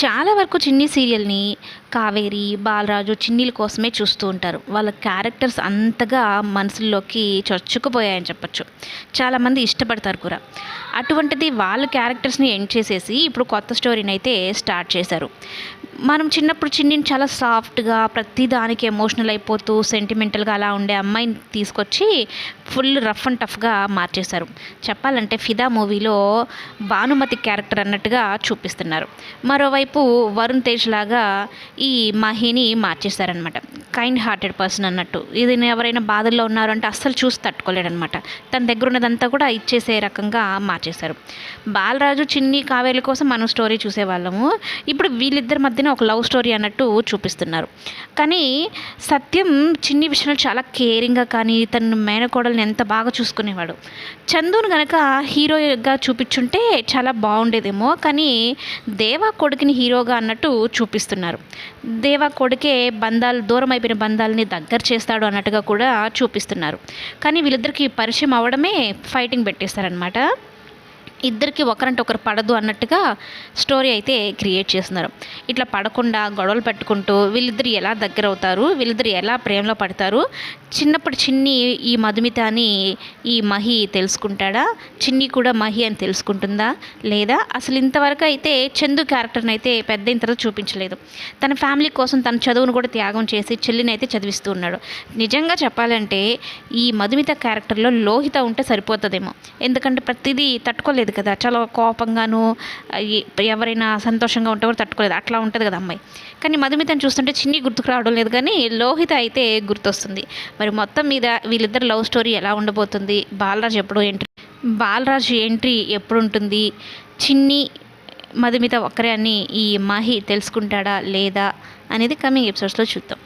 చాలా వరకు చిన్ని సీరియల్ని కావేరి బాలరాజు చిన్నీల కోసమే చూస్తూ ఉంటారు. వాళ్ళ క్యారెక్టర్స్ అంతగా మనసుల్లోకి చొచ్చుకుపోయాయని చెప్పొచ్చు. చాలామంది ఇష్టపడతారు కూడా. అటువంటిది వాళ్ళ క్యారెక్టర్స్ని ఎండ్ చేసేసి ఇప్పుడు కొత్త స్టోరీని అయితే స్టార్ట్ చేశారు. మనం చిన్నప్పుడు చిన్నిని చాలా సాఫ్ట్గా ప్రతి దానికి ఎమోషనల్ అయిపోతూ సెంటిమెంటల్గా అలా ఉండే అమ్మాయిని తీసుకొచ్చి ఫుల్ రఫ్ అండ్ టఫ్గా మార్చేశారు. చెప్పాలంటే ఫిదా మూవీలో భానుమతి క్యారెక్టర్ అన్నట్టుగా చూపిస్తున్నారు. మరోవైపు వరుణ్ తేజ్ లాగా ఈ మహిని మార్చేశారనమాట కైండ్ హార్టెడ్ పర్సన్ అన్నట్టు. ఇది ఎవరైనా బాధల్లో ఉన్నారు అంటే అస్సలు చూసి తట్టుకోలేడనమాట తన దగ్గర ఉన్నదంతా కూడా ఇచ్చేసే రకంగా మార్చేశారు. బాలరాజు చిన్ని కావేరి కోసం మనం స్టోరీ చూసేవాళ్ళము. ఇప్పుడు వీళ్ళిద్దరి మధ్యన ఒక లవ్ స్టోరీ అన్నట్టు చూపిస్తున్నారు. కానీ సత్యం చిన్ని విషయంలో చాలా కేరింగ్గా కానీ తన మేనకోడల్ని ఎంత బాగా చూసుకునేవాడు. చందును కనుక హీరోగా చూపించుంటే చాలా బాగుండేదేమో కానీ దేవా కొడుకుని హీరోగా అన్నట్టు చూపిస్తున్నారు. దేవా కొడుకే బంధాలు దూరం అయిపోయిన బంధాలని దగ్గర చేస్తాడు అన్నట్టుగా కూడా చూపిస్తున్నారు. కానీ వీళ్ళిద్దరికి పరిచయం అవ్వడమే ఫైటింగ్ పెట్టేస్తారనమాట ఇద్దరికి ఒకరంటే ఒకరు పడదు అన్నట్టుగా స్టోరీ అయితే క్రియేట్ చేస్తున్నారు. ఇట్లా పడకుండా గొడవలు పెట్టుకుంటూ వీళ్ళిద్దరు ఎలా దగ్గర అవుతారు వీళ్ళిద్దరు ఎలా ప్రేమలో పడతారు చిన్నప్పుడు చిన్ని ఈ మధుమిత అని ఈ మహి తెలుసుకుంటాడా చిన్ని కూడా మహి అని తెలుసుకుంటుందా లేదా? అసలు ఇంతవరకు అయితే చందు క్యారెక్టర్ని అయితే పెద్ద ఇంతలో చూపించలేదు. తన ఫ్యామిలీ కోసం తన చదువును కూడా త్యాగం చేసి చెల్లిని అయితే చదివిస్తూ ఉన్నాడు. నిజంగా చెప్పాలంటే ఈ మధుమిత క్యారెక్టర్లో లోహిత ఉంటే సరిపోతుందేమో. ఎందుకంటే ప్రతిదీ తట్టుకోలేదు కదా. చాలా కోపంగాను ఎవరైనా సంతోషంగా ఉంటే కూడా తట్టుకోలేదు. అట్లా ఉంటుంది కదా అమ్మాయి. కానీ మధుమితను చూస్తుంటే చిన్ని గుర్తుకు రావడం లేదు కానీ లోహిత అయితే గుర్తొస్తుంది. మరి మొత్తం మీద వీళ్ళిద్దరు లవ్ స్టోరీ ఎలా ఉండబోతుంది? బాలరాజ్ ఎప్పుడు ఎంట్రీ? బాలరాజ్ ఎంట్రీ ఎప్పుడు ఉంటుంది చిన్ని మధుమిత ఒక్కరే అని ఈ మాహి తెలుసుకుంటాడా లేదా అనేది కమింగ్ ఎపిసోడ్స్లో చూద్దాం.